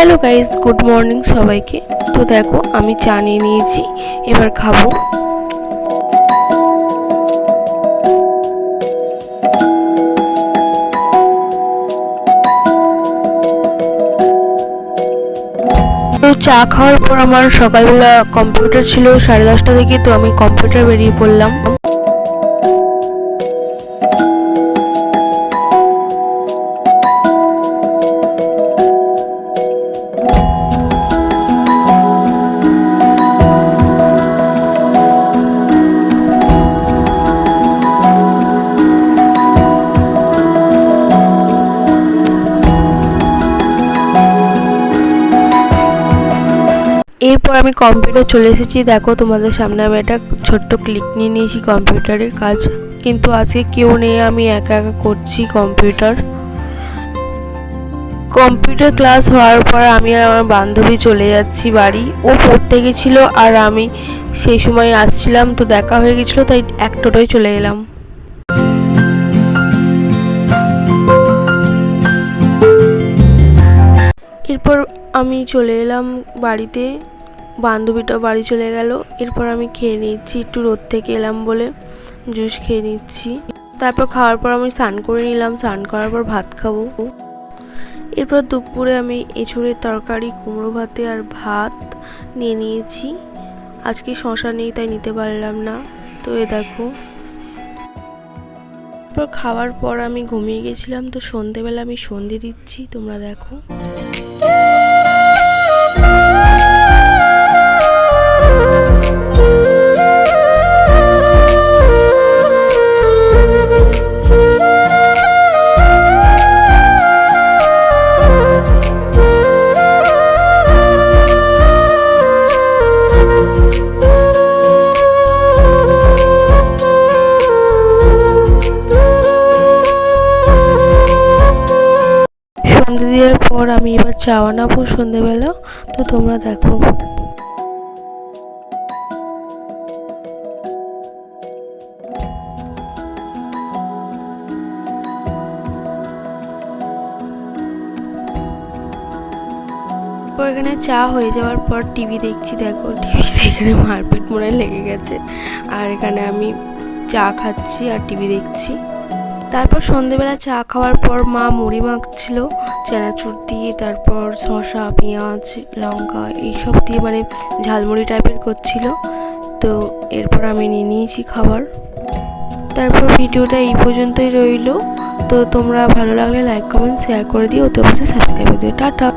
Hello guys, good morning সবাইকে। তো দেখো, আমি চা নিয়ে নিয়েছি, এবার খাব। তো চা খাওয়ার পর আমার সকালবেলা কম্পিউটার ছিল সাড়ে দশটা থেকে, তো আমি কম্পিউটার বেরিয়ে পড়লাম। এরপর আমি কম্পিউটার চলে এসেছি। দেখো তোমাদের সামনে আমি একটা ছোট্ট ক্লিক নিয়ে নিয়েছি কম্পিউটারের কাজ। কিন্তু আজকে কেউ নেই, আমি একা একা করছি কম্পিউটার কম্পিউটার ক্লাস হওয়ার পর আমি আর আমার বান্ধবী চলে যাচ্ছি বাড়ি। ও পড়তে গেছিল আর আমি সেই সময় আসছিলাম, তো দেখা হয়ে গেছিল, তাই এক টোটোয় চলে এলাম। এরপর আমি চলে এলাম বাড়িতে। বান্ধবীটা বাড়ি চলে গেল। এরপর আমি খেয়ে নিচ্ছি, একটু রোদ থেকে এলাম বলে জুস খেয়ে নিচ্ছি। তারপর খাওয়ার পর আমি স্নান করে নিলাম, স্নান করার পর ভাত খাব। এরপর দুপুরে আমি এঁচুড়ের তরকারি, কুমড়ো ভাতে আর ভাত নিয়ে নিয়েছি। আজকে শশা নেই, তাই নিতে পারলাম না। তো এ দেখো। এরপর খাওয়ার পর আমি ঘুমিয়ে গেছিলাম, তো সন্ধেবেলা আমি সন্ধে দিচ্ছি, তোমরা দেখো। সন্ধে দেওয়ার পর আমি এবার চা বানাবো সন্ধেবেলা। তো তোমরা দেখো। এখানে চা হয়ে যাওয়ার পর টিভি দেখছি, দেখো টিভিতে এখানে মারপিট মনে লেগে গেছে। আর এখানে আমি চা খাচ্ছি আর টিভি দেখছি। তারপর সন্ধেবেলা চা খাওয়ার পর মা মুড়ি মাখছিল, চানাচুর দিয়ে, তারপর শসা, পেঁয়াজ, লঙ্কা এইসব দিয়ে মানে ঝালমুড়ি টাইপের করছিল। তো এরপর আমি নিয়ে নিয়েছি খাবার। তারপর ভিডিওটা এই পর্যন্তই রইল। তো তোমরা ভালো লাগলে লাইক কমেন্ট শেয়ার করে দিও। তো অবশ্যই সাবস্ক্রাইব করে দিও। টাটা